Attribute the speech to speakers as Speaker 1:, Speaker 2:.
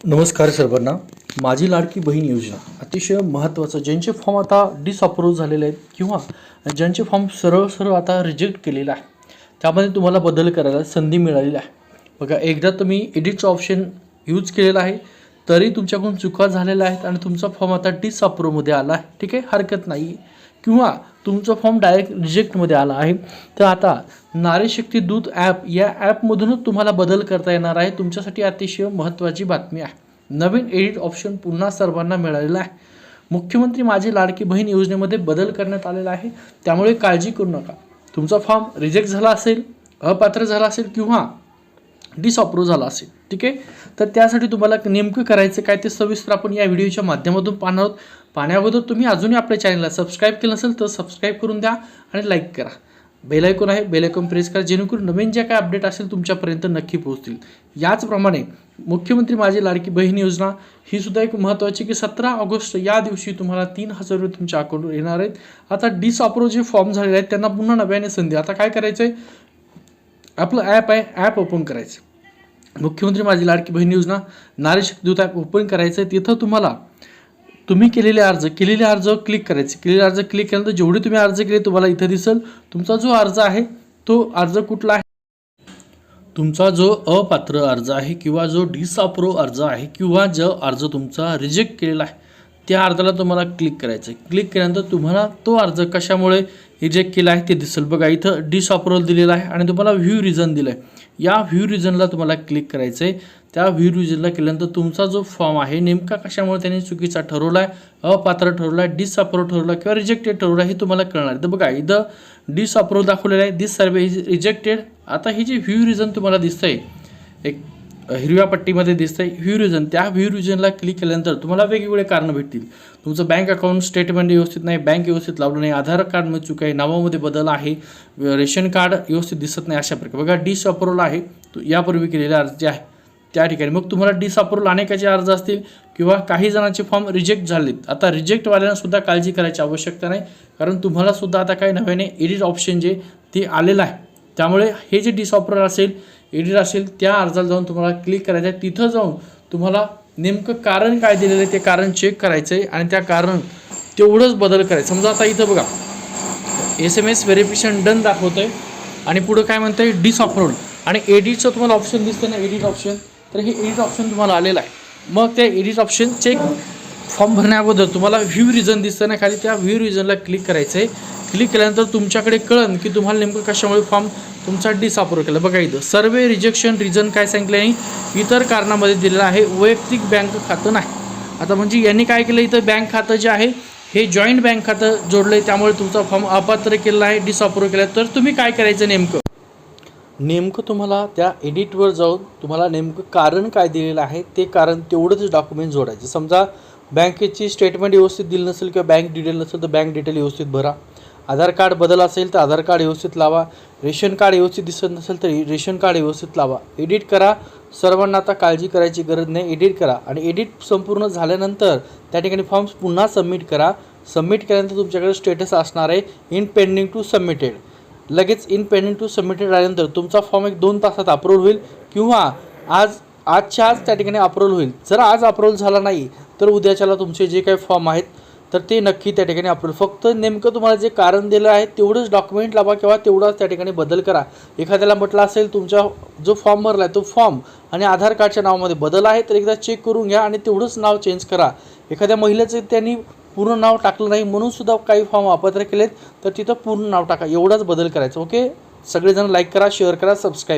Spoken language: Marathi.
Speaker 1: नमस्कार सर्वांना. माझी लाडकी बहीण योजना. अतिशय महत्त्वाचं. ज्यांचे फॉर्म आता डिसअप्रूव्ह झालेले आहेत किंवा ज्यांचे फॉर्म सरळ सरळ आता रिजेक्ट केलेलं आहे त्यामध्ये तुम्हाला बदल करायला संधी मिळालेली आहे. बघा एकदा तुम्ही एडिटचं ऑप्शन यूज केलेलं आहे तरी तुमच्याकडून चुका झालेल्या आहेत आणि तुमचा फॉर्म आता डिसअप्रूव्हमध्ये आला आहे. ठीक आहे? हरकत नाही. किंवा तुमचा फॉर्म डायरेक्ट रिजेक्टमध्ये आला आहे. तर आता नारी शक्ती दूत ॲप या ॲपमधूनच तुम्हाला बदल करता येणार आहे. तुमच्यासाठी अतिशय महत्त्वाची बातमी आहे. नवीन एडिट ऑप्शन पुन्हा सर्वांना मिळालेला आहे. मुख्यमंत्री माझी लाडकी बहीण योजनेमध्ये बदल करण्यात आलेला आहे. त्यामुळे काळजी करू नका. तुमचा फॉर्म रिजेक्ट झाला असेल अपात्र झाला असेल किंवा डिसअप्रूव्ह झाला असेल ठीक आहे? तर त्यासाठी तुम्हाला नेमकं करायचं काय ते सविस्तर आपण या व्हिडिओच्या माध्यमातून पाहणार आहोत. पाहण्याअगोदर तुम्ही अजूनही आपल्या चॅनलला सबस्क्राईब केलं नसेल तर सबस्क्राईब करून द्या आणि लाईक करा. बेल आहे बेल प्रेस करा जेणेकरून नवीन ज्या काय अपडेट असेल तुमच्यापर्यंत नक्की पोहोचतील. याचप्रमाणे मुख्यमंत्री माझी लाडकी बहीण योजना ही सुद्धा एक महत्त्वाची की सतरा ऑगस्ट या दिवशी तुम्हाला तीन हजार रुपये तुमच्या अकाउंटवर येणार आहेत. आता डिसअप्रूव्ह जे फॉर्म झालेले आहेत त्यांना पुन्हा नव्याने संधी. आता काय करायचं आहे आपलं ॲप आहे ॲप ओपन करायचं. मुख्यमंत्री माझी लाडकी बहीण योजना नारी शक्ती दूत ॲप ओपन करायचं आहे तिथं तुम्हाला तुम्ही केलेले अर्ज केलेले अर्ज क्लिक करायचे. केलेले अर्ज क्लिक केल्यानंतर जेवढे तुम्ही अर्ज केले तुम्हाला इथं दिसेल तुमचा जो अर्ज आहे तो अर्ज कुठला आहे? तुमचा जो अपात्र अर्ज आहे किंवा जो डिसअप्रूव्ह अर्ज आहे किंवा जो अर्ज तुमचा रिजेक्ट केलेला आहे त्या अर्जाला तुम्हाला क्लिक करायचं आहे क्लिक केल्यानंतर तुम्हाला तो अर्ज कशामुळे रिजेक्ट केला आहे ते दिसेल. बघा इथं डिसअप्रूव्हल दिलेला आहे आणि तुम्हाला व्ह्यू रिझन दिलं आहे या व्ह्यू रिझनला तुम्हाला क्लिक करायचं आहे त्या व्ह्यू रिझनला केल्यानंतर तुमचा जो फॉर्म आहे नेमका कशामुळे त्यांनी चुकीचा ठरवला आहे अपात्र ठरवला आहे डिसअप्रूव्ह ठरवला किंवा रिजेक्टेड ठरवला हे तुम्हाला कळणार. आहे तर बघा इथं डिसअप्रूव्ह दाखवलेलं आहे. दिस सर्वे इज रिजेक्टेड आता ही जी व्ह्यू रिझन तुम्हाला दिसतं आहे एक हिरव्या पट्टीमध्ये दिसतं आहे रिझन त्या व्ह्यूरिजनला क्लिक केल्यानंतर तुम्हाला वेगवेगळे कारणं भेटतील. तुमचं बँक अकाउंट स्टेटमेंट व्यवस्थित नाही बँक व्यवस्थित लावलं नाही आधार कार्डमध्ये चूक आहे नावामध्ये बदल आहे रेशन कार्ड व्यवस्थित दिसत नाही अशा प्रकारे. बघा डिसअप्रूव्हल आहे. तो यापूर्वी केलेले अर्ज आहे. त्या ठिकाणी. मग तुम्हाला डिसअप्रूव्हल अनेकाचे अर्ज असतील किंवा काही जणांचे फॉर्म रिजेक्ट झालेत. आता रिजेक्टवाल्यांना सुद्धा काळजी करायची आवश्यकता नाही. कारण तुम्हाला सुद्धा आता काही नव्याने एडिट ऑप्शन जे ते आलेलं आहे. त्यामुळे हे जे डिसऑपरर असेल एडिट असेल त्या अर्जाला जाऊन तुम्हाला क्लिक करायचं आहे तिथं जाऊन तुम्हाला नेमकं कारण काय दिलेलं आहे ते कारण चेक करायचं आहे आणि त्या कारण तेवढंच बदल करायचं समजा आता इथं बघा S M S verification done दाखवतं आहे आणि पुढं काय म्हणतं आहे डिसअप्रूव्ड आणि एडिटचं तुम्हाला ऑप्शन दिसतं ना एडिट ऑप्शन तर हे एडिट ऑप्शन तुम्हाला आलेलं आहे. मग त्या एडिट ऑप्शन चेक फॉर्म भरण्याबद्दल तुम्हाला व्ह्यू रिझन दिसतं ना खाली त्या व्ह्यू रिझनला क्लिक करायचं आहे क्लिक केल्यानंतर तुमच्याकडे कळन की तुम्हाला नेमकं कशामुळे फॉर्म तुमचा डिसअप्रूव्ह केला बघा इथं सर्वे रिजेक्शन रिझन काय सांगितलं आणि इतर कारणामध्ये दिलेलं आहे वैयक्तिक बँक खातं नाही. आता म्हणजे यांनी काय केलं इथं बँक खातं जे आहे हे जॉईंट बँक खातं जोडलं आहे त्यामुळे तुमचा फॉर्म अपात्र केला आहे डिसअप्रूव्ह केला आहे तर तुम्ही काय करायचं नेमकं? नेमकं तुम्हाला त्या एडिटवर जाऊन तुम्हाला नेमकं कारण काय दिलेलं आहे ते कारण तेवढंच डॉक्युमेंट जोडायचं. समजा बँकेची स्टेटमेंट व्यवस्थित दिली नसेल किंवा बँक डिटेल नसेल तर बँक डिटेल व्यवस्थित भरा. आधार कार्ड बदल असेल तर आधार कार्ड व्यवस्थित लावा. रेशन कार्ड व्यवस्थित दिसत नसेल तर रेशन कार्ड व्यवस्थित लावा. एडिट करा. सर्वांना आता काळजी करायची गरज नाही. एडिट करा. आणि एडिट संपूर्ण झाल्यानंतर त्या ठिकाणी फॉर्म्स पुन्हा सबमिट करा. सबमिट केल्यानंतर तुमच्याकडे स्टेटस असणार आहे. In pending to submitted. लगेच इन पेंडिंग टू सबमिटेड आल्यानंतर तुमचा फॉर्म एक दोन तासात अप्रूव्ह होईल किंवा आज आजच्या आज त्या ठिकाणी अप्रूव्ह होईल. जर आज अप्रूव्ह झाला नाही तर उद्याच्याला तुमचे जे काही फॉर्म आहेत तर ते नक्की त्या ठिकाणी अप्रूव्ह फक्त नेमकं तुम्हाला जे कारण दिलं आहे तेवढंच डॉक्युमेंट लावा किंवा तेवढाच त्या ठिकाणी बदल करा. एखाद्याला म्हटलं असेल तुमचा जो फॉर्म भरला आहे तो फॉर्म आणि आधार कार्डच्या नावामध्ये बदल आहे तर एकदा चेक करून घ्या आणि तेवढंच नाव चेंज करा. एखाद्या महिलेचं त्यांनी पूर्ण नाव टाकलं नाही म्हणून सुद्धा काही फॉर्म अपात्र केलेत तर तिथं पूर्ण नाव टाका. एवढाच बदल करायचा. ओके सगळेजण लाईक करा शेअर करा सबस्क्राईब